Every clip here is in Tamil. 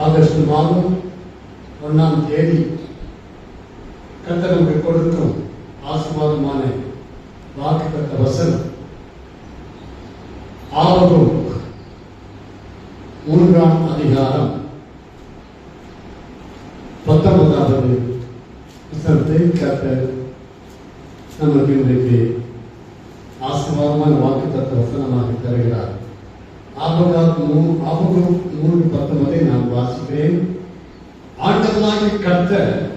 ஆகஸ்ட் மாதம் ஒன்றாம் தேதி கர்த்தர் நமக்கு கொடுக்கும் ஆசீர்வாதமான வாக்குத்தத்த வசனம் ஆவரும் மூன்றாம் அதிகாரம் பத்தொன்பதாவது வசனத்தை கர்த்தர் நமக்கு இன்றைக்கு ஆசீர்வாதமான வாக்குத்தத்த வசனமாக தருகிறார் ஆபகாத் மூ- ஆபகம் மூன்று பத்தொன்பதை நான் வாசிக்கிறேன் ஆண்டவனாகிய கர்த்தர்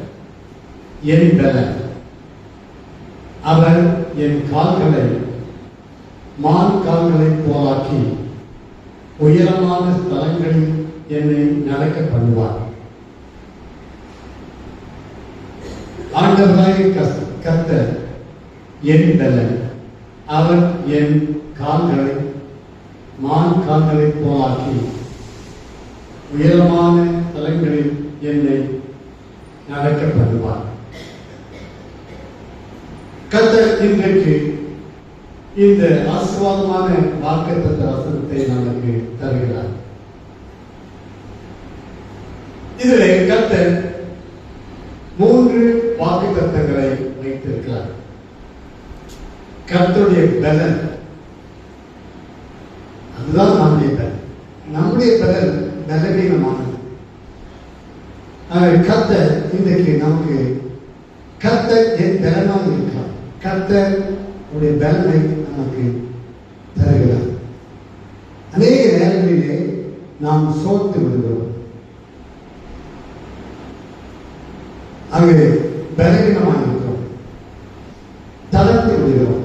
என் பலன். அவர் என் கால்களை மான் கால்களை போலாக்கி உயரமான ஸ்தலங்களில் என்னை நடக்க பண்ணுவார். ஆண்டவராகிய கஸ்- கர்த்தர் என் பலன். அவர் என் கால்களை மான் கால்களை போலாக்கி உயரமான தலங்களில் என்னை நடக்க பண்ணுவார் கர்த்தர் இன்றைக்கு இந்த ஆசிர்வாதமான வாக்குத்தத்த வசனத்தை நமக்கு தருகிறார். இதிலே கத்தர் மூன்று வாக்குத்தத்தங்களை வைத்திருக்கிறார். கத்தருடைய பலன். அதுதான் நம்முடைய பலன். நம்முடைய பலன் பலவீனமானது ஆகவே இன்றைக்கு நமக்கு கத்த என் பலனாக இருக்கிறார். கத்த உடைய பலனை நமக்கு தருகிறார். அநேக நேரங்களிலே நாம் சோத்து விடுகிறோம். ஆகவே பலவீனமாக இருக்கிறோம். தளர்த்து விடுகிறோம்.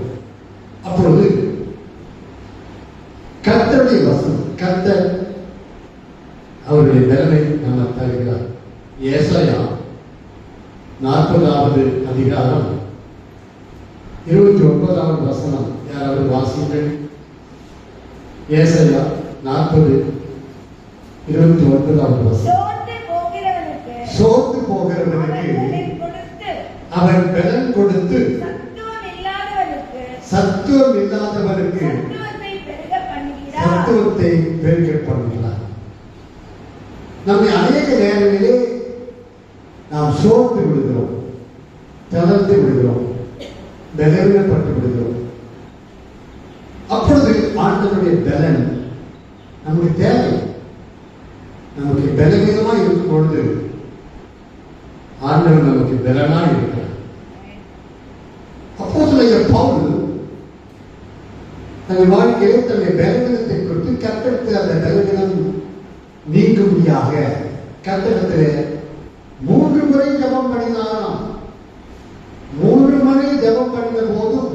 சோர்ந்து போகிறவனுக்கு அவன் பலன் கொடுத்து சத்துவம் இல்லாதவனுக்கு சத்துவம் இல்லாதவனுக்கு சத்துவத்தை பெருக பண்ணுகிறார் சத்துவத்தை பெருக பண்ணுகிறார் நம்மை அநேக நேரங்களிலே நாம் சோர்ந்து விடுகிறோம் தளர்ந்து விடுகிறோம் பலவீனப்பட்டு விடுகிறோம் அப்பொழுது ஆண்டவருடைய பலன் நமக்கு தேவை நமக்கு பலவீனமா இருக்கும் பொழுது ஆண்டவர் நமக்கு பலனா இருக்கிறார் அப்போதுடைய பவுல் தன் வாழ்க்கையில் தன்னுடைய பலவீனத்தை குறித்து கத்தடத்தில் அந்த பலவீனம் நீங்கும்படியாக கத்தடத்தில் மூன்று முறை ஜபம் பண்ணினாராம். மூன்று முறை ஜபம் பண்ணின போதும்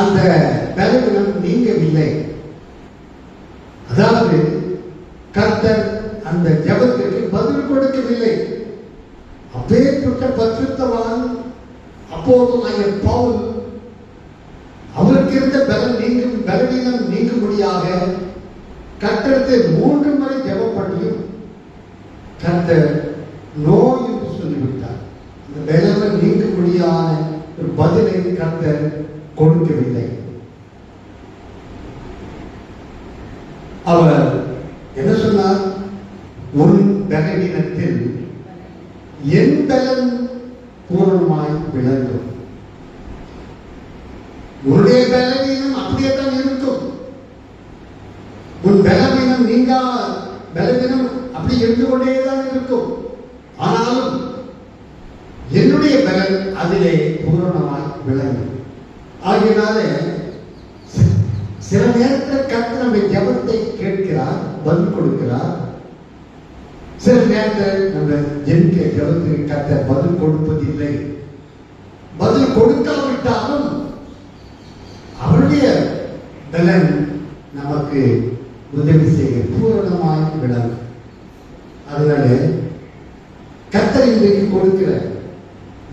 அந்த பலவீனம் நீங்கவில்லை. அதாவது கர்த்தர் அந்த ஜபத்திற்கு பதில் கொடுக்கவில்லை. அப்பேற்பட்ட பரிசுத்தவான் அப்போது பவுல் அவருக்கு இருந்த பலன் நீங்கும் பலவீனம் நீங்கும்படியாக கட்டத்தை மூன்று முறை ஜெபம் பண்ணியும் கர்த்தர் நோய் என்று சொல்லிவிட்டார். இந்த பலவீனம் நீங்கும்படியான ஒரு பதிலை கர்த்தர் கொடுக்கவில்லை அவர் என்ன சொன்னார் உன் பலவீனத்தில் என் பலன் பூர்ணமாய் விளங்கும் உன்னுடைய பலவீனம் அப்படியே தான் இருக்கும் உன் பலவீனம் நீங்கா பலவீனம் அப்படி இருந்து கொண்டேதான் இருக்கும். ஆனாலும் என்னுடைய பலன் அதிலே பூரணமாய் விளங்கும். ஆகையினால சில நேரத்தில் கத்து நம்ம ஜபத்தை கேட்கிறார் பதில் கொடுக்கிறார். சில நேரத்தில் நம்ம ஜெபிக்க ஜெபத்துக்கு கத்த பதில் கொடுப்பதில்லை. பதில் கொடுக்காவிட்டாலும் அவருடைய பலன் நமக்கு உதவி செய்ய பூரணமாய் விளங்கும். அதனால கத்தர் இன்றைக்கு கொடுக்கிற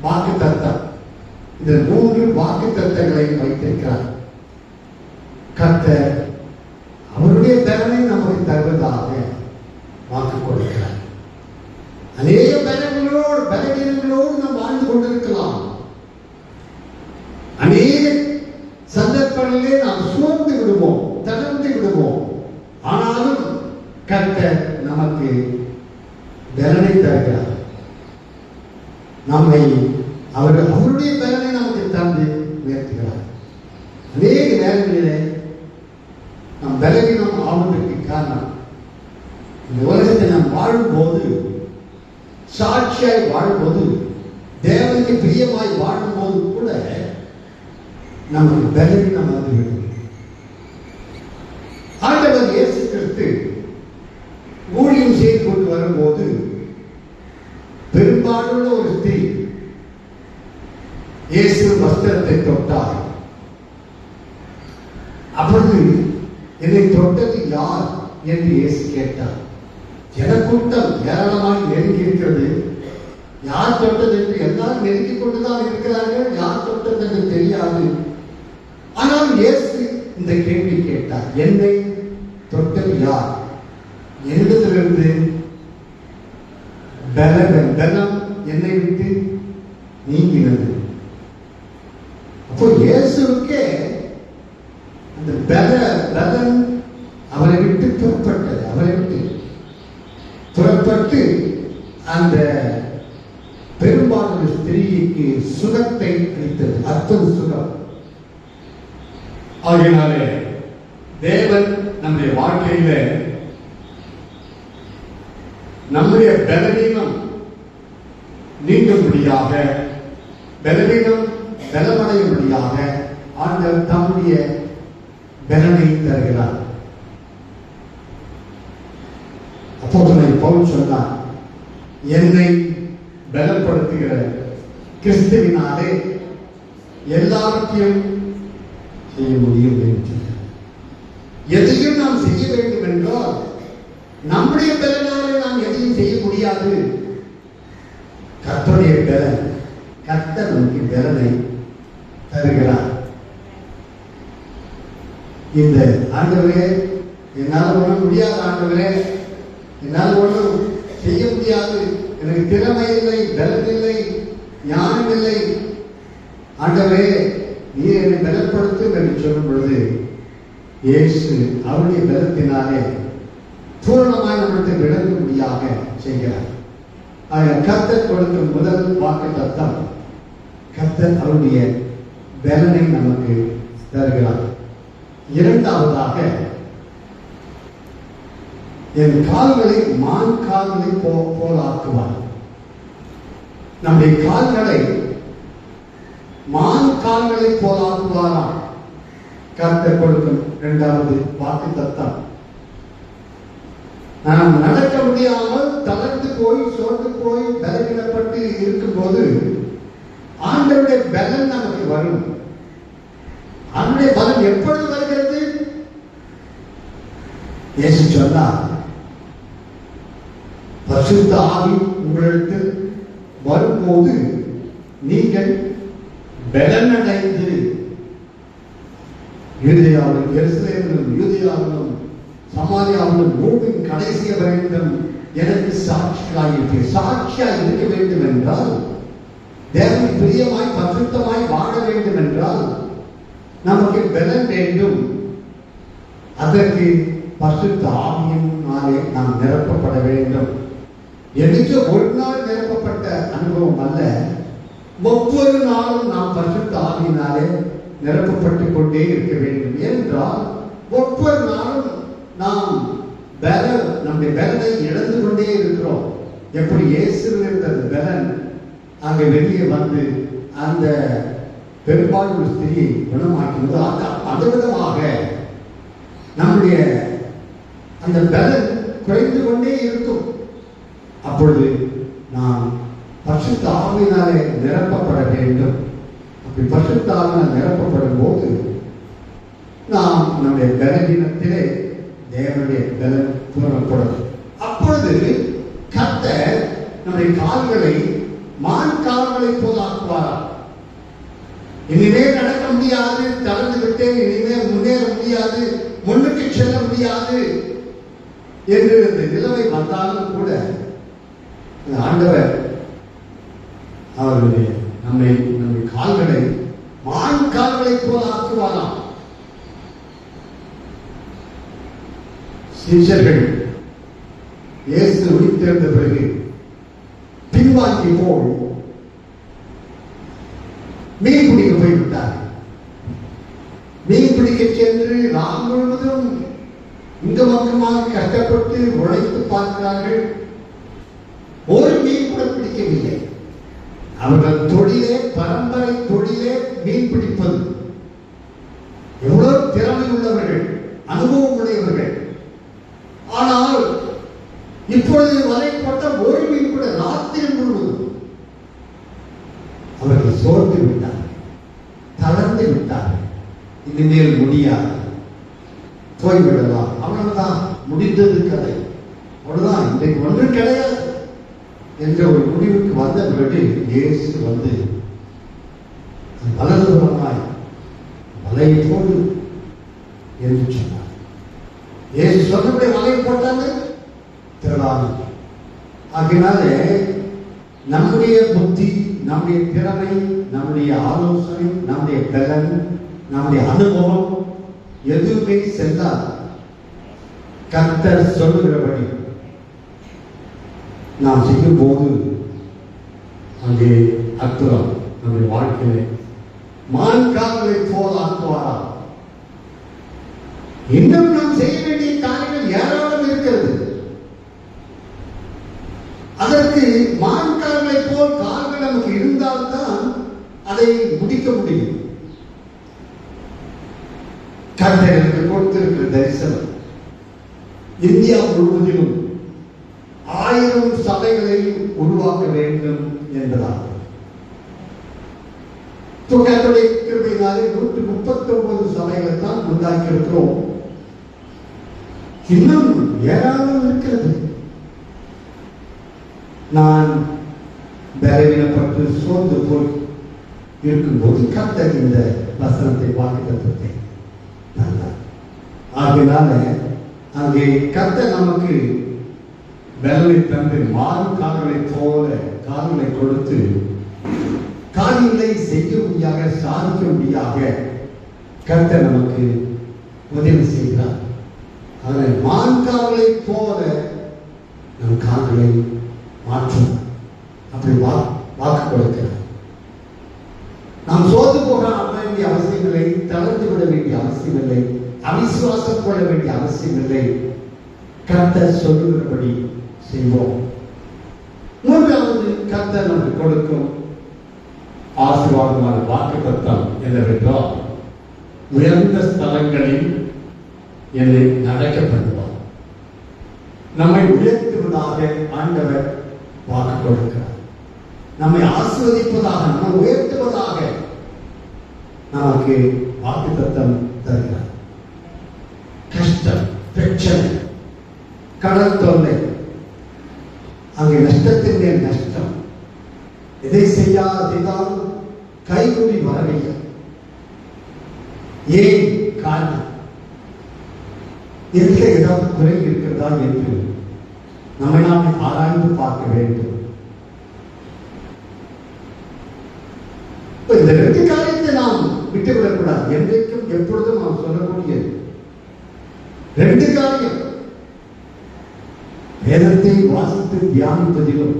வாக்கு தத்தம் இந்த மூன்று வாக்கு தத்தங்களை வைத்திருக்கிறார். கத்தர் அவருடைய பலனை நமக்கு தருவதாக வாக்கு கொடுக்கிறார் அநேக பலங்களோடு பலவீனங்களோடு நாம் வாழ்ந்து கொண்டிருக்கலாம் அநேக சந்தர்ப்பங்களிலே நாம் சோர்ந்து விடுவோம் தளர்ந்து விடுவோம் ஆனாலும் கர்த்தர் நமக்கு நமக்கு பலனை தருகிறார் நம்மை அவர் அவருடைய பலனை நமக்கு தந்து உயர்த்துகிறார் அநேக நேரங்களிலே நம் பலவீனம் ஆவதற்கு காரணம் இந்த உலகத்தை நாம் வாழும்போது சாட்சியாய் வாழும்போது தேவனுக்கு பிரியமாய் வாழும்போது கூட நமக்கு பலவீனம் வந்துவிடும் ஆண்டவர் இயேசு கிறிஸ்து ஊழியம் செய்து கொண்டு வரும்போது பெரும்பாலுள்ள ஒரு ஸ்திரீ இயேசு வஸ்திரத்தை தொட்டார் அப்பொழுது என்னை தொட்டது யார் என்று இயேசு கேட்டார். ஜனக்கூட்டம் ஏராளமாக நெருங்கி இருக்கிறது. யார் தொட்டது என்று எல்லாரும் நெருங்கி கொண்டுதான் இருக்கிறார்கள். யார் தொட்டது என்று தெரியாது. ஆனால் இயேசு இந்த கேள்வி கேட்டார். என்னை தொட்டது யார்? என்னிடத்திலிருந்து பலன் பலம் என்னை விட்டு நீங்கினது. அப்போ இயேசுக்கே அந்த பல பலன் அவரை விட்டு புறப்பட்டது அவரை விட்டு. புறப்பட்டு அந்த பெரும்பாலான ஸ்திரீக்கு சுகத்தை அளித்தது. அர்த்தம் சுகம். ஆகையினாலே தேவன் நம்முடைய வாழ்க்கையில நம்முடைய பலவீனம் நீங்கும்படியாக பலவீனம் பலமடையும்படியாக ஆண்டவர் தம்முடைய பலனை தருகிறார். அப்போது பவுல் சொன்னார் என்னை பலப்படுத்துகிற கிறிஸ்துவினாலே எல்லாவற்றையும் செய்ய முடியும் என்று எதையும் நாம் செய்ய வேண்டும் என்றால் நம்முடைய பலனாலே நாம் எதையும் செய்ய முடியாது. கர்த்தருடைய பலன் கர்த்தர் நமக்கு பலனை தருகிறார். இந்த ஆண்டவரே என்னால் ஒன்றும் முடியாது ஆண்டவரே என்னால் ஒன்றும் செய்ய முடியாது. எனக்கு திறமை இல்லை பலம் இல்லை ஞானம் இல்லை. ஆண்டவரே நீ என்னை பலப்படுத்தும் என்று சொல்லும் பொழுது இயேசு அவருடைய பலத்தினாலே பூரணமாய் நம்மளுக்கு விளங்கும்படியாக செய்கிறார். ஆக கர்த்தர் கொடுக்கும் முதல் வாக்கு தத்தம் கத்தர் அவருடைய பலனை நமக்கு தருகிறார். இரண்டாவதாக என் கால்களை மான் கால்களை போ ஆக்குவார் நம்முடைய கால்களை மான் கால்களை போல ஆக்குவாரா கருத்தை கொடுக்கும் இரண்டாவது வாக்கு தத்தம். நாம் நடக்க முடியாமல் தளர்ந்து போய் சோர்ந்து போய் பலவீனப்பட்டு இருக்கும்போது ஆண்டவருடைய பலன் நமக்கு வரும். அவருடைய பலன் எப்பொழுது வருகிறது? இயேசு சொன்னார் பரிசுத்த ஆவி உங்களுக்கு வரும்போது நீங்கள் பலனடைந்து யூதியாவிலும் எருசலேமிலும் யூதியாவிலும் சமாதியாவிலும் பூமியின் கடைசிய வேண்டும் எனக்கு சாட்சியாயிற்று. சாட்சியாக இருக்க வேண்டும் என்றால் தேவன் பிரியமாய் பசுத்தமாய் வாழ வேண்டும் என்றால் நமக்கு பலன் வேண்டும். அதற்கு பசுத்த ஆவியினாலே நாம் நிரப்பப்பட வேண்டும். எனக்கு ஒரு நாள் நிரப்பப்பட்ட அனுபவம் அல்ல. ஒவ்வொரு நாளும் நாம் பரிசுத்த ஆவியினாலே நிரப்பப்பட்டு கொண்டே இருக்க வேண்டும். என்றால் ஒவ்வொரு நாளும் நாம் பல நம்முடைய பலனை இழந்து கொண்டே இருக்கிறோம். எப்படி இயேசுவில் இருந்த அந்த பலன் அங்கே வெளியே வந்து அந்த பெரும்பாலும் ஸ்திரியை குணமாக்கினது அந்த அந்த விதமாக நம்முடைய அந்த பலன் குறைந்து கொண்டே இருக்கும். அப்பொழுது நாம் பரிசுத்த ஆவினாலே நிரப்பப்பட வேண்டும். அப்படி பரிசுத்த ஆவினால் நிரப்பப்படும் போது நாம் நம்முடைய பலவீனத்திலே தேவனுடைய பலம் பூரணப்படும் அப்பொழுது கத்த நம்முடைய கால்களை மான் கால்களை போல் ஆக்குவாராம் இனிமே நடக்க முடியாது தளர்ந்து விட்டேன் இனிமே முன்னேற முடியாது முன்னுக்கு செல்ல முடியாது. என்று அந்த நிலைமை வந்தாலும் கூட ஆண்டவர் அவர்களுடைய நம்மை நம்முடைய கால்களை மான் கால்களை போல ஆக்குவாராம். சீஷர்கள் இயேசு உயிர்த்திருந்த பிறகு பின்வாங்கி போய் மீன் பிடிக்க போய்விட்டார். மீன் பிடிக்க சென்று நாம் முழுவதும் இங்க பக்கமாக கஷ்டப்பட்டு உழைத்து பார்க்கிறார்கள். மீன் அவர்கள் தொழிலே பரம்பரை தொழிலே மீன் பிடிப்பது. எவ்வளவு திறமை உள்ளவர்கள் அனுபவம் உடையவர்கள் ஆனால் இப்பொழுது வரைப்பட்ட ஒரு மீன் கூட ராத்திரி முழுவதும் அவர்கள் சோர்ந்து விட்டார்கள் தளர்ந்து விட்டார்கள் இனிமேல் முடியாது போய்விடலாம் அவ்வளவுதான் முடிந்தது கதை அவ்வளவுதான் இன்றைக்கு ஒன்றும் கிடையாது என்ற ஒரு முடிவுக்கு வந்த பிறகு இயேசு வந்து வலதுபுறமாய் வலையை போடு என்று சொன்னார். ஏசு சொன்னபடி வலையை போட்டாங்க திரளாது. ஆகினாலே நம்முடைய புத்தி நம்முடைய திறமை நம்முடைய ஆலோசனை நம்முடைய பலன் நம்முடைய அனுபவம் எதுவுமே செல்லாது. கர்த்தர் சொல்லுகிறபடி நாம் செய்யும் போது அங்கே அற்புதம் நம்முடைய வாழ்க்கையிலே மான்காவலை போல் ஆக்குவாரா இன்னும் நாம் செய்ய வேண்டிய காரியங்கள் ஏராளம் இருக்கிறது. அதற்கு மான்கால்களை போல் கால்கள் நமக்கு இருந்தால்தான் அதை முடிக்க முடியும். கர்த்தர்களுக்கு கொடுத்திருக்கிற தரிசனம். இந்தியா முழுவதிலும் ஆயிரம் சபைகளை உருவாக்க வேண்டும் என்பதால். கர்த்தருடைய கிருபையினாலே நூற்றி முப்பத்தி ஒன்பது சபைகளை தான் உண்டாக்கி இருக்கிறோம் இன்னும் ஏராளம் இருக்கிறது. நான் பலவீனப்பட்டு சோர்ந்து போய் இருக்கும்போது கர்த்தர் இந்த வசனத்தை வாக்கு தத்துவத்தை தந்தார் ஆகினால அங்கே கத்த நமக்கு வெள்ளை தந்து மாறு கால்களை போல கால்களை கொடுத்து காரியங்களை செய்யும்படியாக சாதிக்கும்படியாக கர்த்தர் நமக்கு உதவி செய்கிறார். அதில் மான்காவலை போல நம் கால்களை மாற்றும். அப்படி வா வாக்கு கொடுக்கிறார். நாம் சோர்ந்து போக வேண்டிய அவசியமில்லை தளர்ந்து விட வேண்டிய அவசியமில்லை அவிசுவாசம் கொள்ள வேண்டிய அவசியமில்லை. கர்த்தர் சொல்லுகிறபடி செய்வோம். மூன்றாவது கர்த்தர் நமக்கு கொடுக்கும் ஆசீர்வாதமான வாக்கு தத்தம் என்னவென்றால் உயர்ந்த ஸ்தலங்களில் என்னை நடக்கப்படுவார். நம்மை உயர்த்துவதாக ஆண்டவர் வாக்கு கொடுக்கிறார். நம்மை ஆசிர்வதிப்பதாக நம்மை உயர்த்துவதாக நமக்கு வாக்கு தத்தம் தருகிறார். கஷ்டம் பிரச்சனை கடல் தொல்லை அங்கே நஷ்டத்தின் மேல் நஷ்டம். எதை செய்யாத கைகூடி வரவில்லை. ஏன் காரணம்? எந்த ஏதாவது குறை இருக்கிறதா என்று நம்மை நாம் ஆராய்ந்து பார்க்க வேண்டும். இந்த ரெண்டு காரியத்தை நாம் விட்டுவிடக்கூடாது. என்றைக்கும் எப்பொழுதும் நாம் சொல்லக்கூடியது. ரெண்டு காரியம். வேதத்தை வாசித்து தியானிப்பதிலும்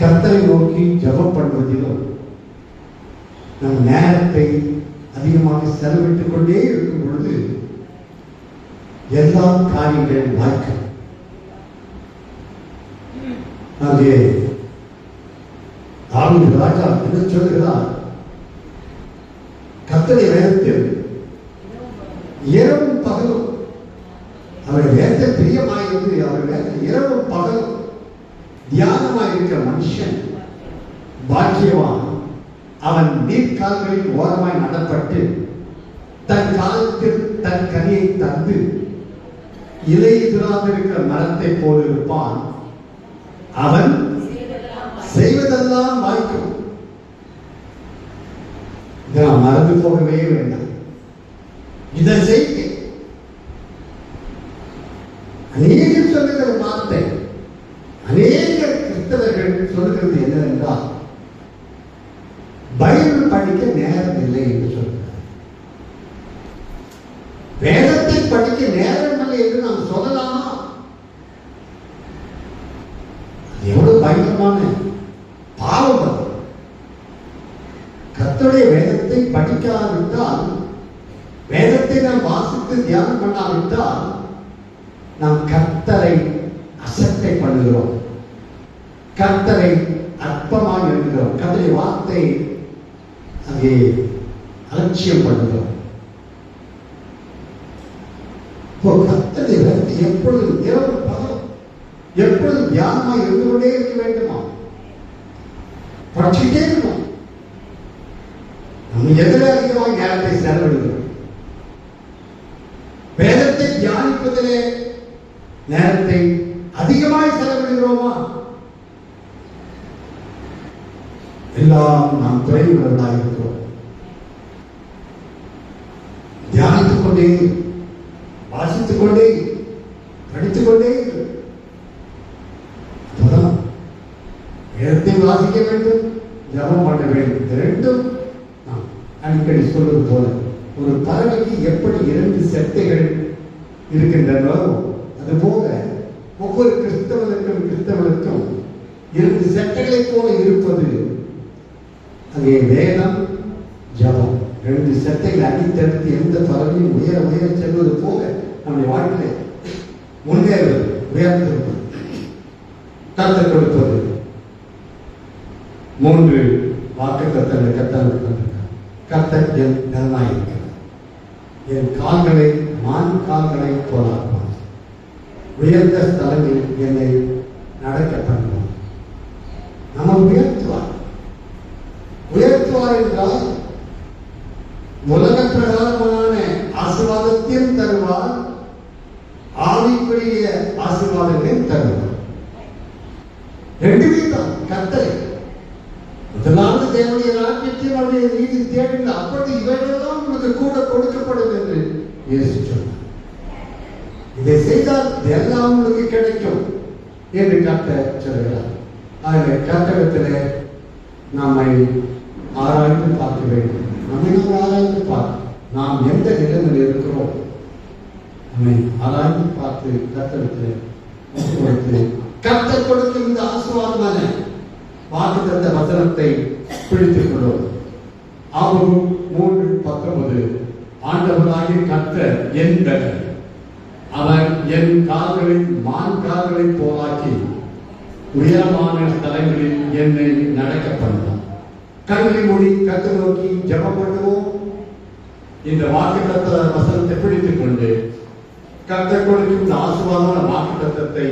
கர்த்தரை நோக்கி ஜெபம் பண்ணுவதிலும் நம் நேரத்தை அதிகமாக செலவிட்டுக் கொண்டே இருக்கும் பொழுது எல்லா காரியங்களும் வாய்க்கும். அங்கே ஆளுநர் ராஜா என்ன சொல்கிறார் கத்தனை வேதத்தில் இரவும் பகலும் அவர் வேத பிரியமாயிருந்து அவர் வேத இரவும் பகலும் தியானமாய் இருக்கிற மனுஷன் பாக்கியவான். அவன் நீர்க்கால்களில் ஓரமாய் நடப்பட்டு தன் காலத்தில் தன் கனியை தந்து இலை இருக்கிற மரத்தை போல் இருப்பான் அவன் செய்வதெல்லாம் வாய்க்கும். இதை நாம் மறந்து போகவே வேண்டாம். இதை செய்ய அநேகர் சொல்லுகிற வார்த்தை அநேக கிறிஸ்தவர்கள் சொல்லுகிறது என்னவென்றால் பைபிள் படிக்க நேரம் இல்லை என்று சொல்கிறார் வேதத்தை படிக்க நேரம் இல்லை என்று நாம் சொல்லலாமா? பயங்கரமான பாவம் அது. வேதத்தை படிக்காவிட்டால் வேதத்தை நாம் வாசித்து தியானம் பண்ணாவிட்டால் நாம் கர்த்தரை அசட்டை பண்ணுகிறோம். கர்த்தரை அற்பமாக எழுதுகிறோம். கர்த்தருடைய வார்த்தை அங்கே அலட்சியம் பண்ணுகிறோம் இப்போ கத்தனை வந்து எப்பொழுதும் இரவு பகல் எப்பொழுதும் தியானமாக இருந்து கொண்டே இருக்க வேண்டுமா? படிச்சுட்டே இருக்கணும் நம்ம எதில் அதிகமாக நேரத்தை செலவிடுகிறோம். வேதத்தை தியானிப்பதிலே நேரத்தை அதிகமாய் செலவிடுகிறோமா? எல்லாம் நாம் குறைவுள்ளவர்களாக இருக்கிறோம் தியானித்துக் கொண்டே வாசித்துக் கொண்டே படித்துக் கொண்டே இரு. வேதத்தை வாசிக்க வேண்டும் ஜபம் பண்ண வேண்டும் இந்த ரெண்டும் நான் அடிக்கடி சொல்வது போல ஒரு பறவைக்கு எப்படி இரண்டு செத்தைகள் இருக்கின்றனோ அதுபோல ஒவ்வொரு கிறிஸ்தவனுக்கும் கிறிஸ்தவனுக்கும் இரண்டு செட்டைகளைப் போல இருப்பது அங்கே வேதம் ஜபம். ரெண்டு செட்டைகள் அடித்தடுத்து எந்த பறவையும் உயர உயர செல்வது போக நம்முடைய வாழ்க்கையில முன்னேறுவது உயர்ந்திருப்பது கற்றுக் கொடுப்பது மூன்று வாக்கு தத்தங்களை கத்தல் கத்தர் என் நலனாயிருக்கிறார் என் கால்களை மான் கால்களை போலாக்குவார் உயர்ந்த ஸ்தலங்களில் என்னை நடக்க பண்ணுவார். நம்ம உயர்த்துவார். உயர்த்துவார் என்றால் உலக பிரகாரமான ஆசீர்வாதத்தையும் தருவார். ஆவிக்குரிய ஆசீர்வாதத்தையும் தருவார். ரெண்டுமே தான் கத்தரை இதனால தேவனுடைய ராஜ்யத்தையும் அவருடைய நீதி தேடுங்கள். அப்படி இவைகளெல்லாம் உங்களுக்கு கூட கொடுக்கப்படும் என்று இயேசு சொன்னார். இதை செய்தால் இதெல்லாம் உங்களுக்கு கிடைக்கும் என்று கத்த சொல்கிறார். ஆகவே கத்தகத்திலே நம்மை ஆராய்ந்து பார்க்க வேண்டும். நம்மை நாம் ஆராய்ந்து பார்க்க நாம் எந்த நிலைமையில் இருக்கிறோம்? நம்மை ஆராய்ந்து பார்த்து கத்தகத்திலே கொடுத்து கொடுக்கும் இந்த ஆசீர்வாதமான வாக்கு தந்த வசனத்தை பிடித்துக் கொள்வோம் ஆகும் மூன்று பத்தொன்பது ஆண்டவராகிய கத்த என் அவர் என் கால்களை மான் கால்களை போலாக்கி உயரமான ஸ்தலங்களில் என்னை நடக்க பண்ணார் கல்வி மொழி கத்து நோக்கி ஜபம் பண்ணுவோம். இந்த வாக்கு தத்துவ வசனத்தை பிடித்துக் கொண்டு கத்த கொடுக்கும் இந்த ஆசீர்வாதமான வாக்கு தத்தத்தை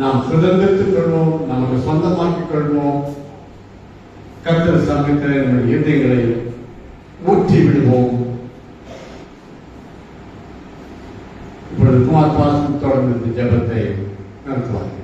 நாம் சுதந்திரத்துக் கொள்வோம் நமக்கு சொந்தமாக்கிக் கொள்வோம். கத்தர் சமயத்தில் நம்முடைய இதயங்களை ஊற்றி விடுவோம். இப்பொழுது குமார் பாசம் தொடர்ந்து இந்த ஜபத்தை நடத்துவார்கள்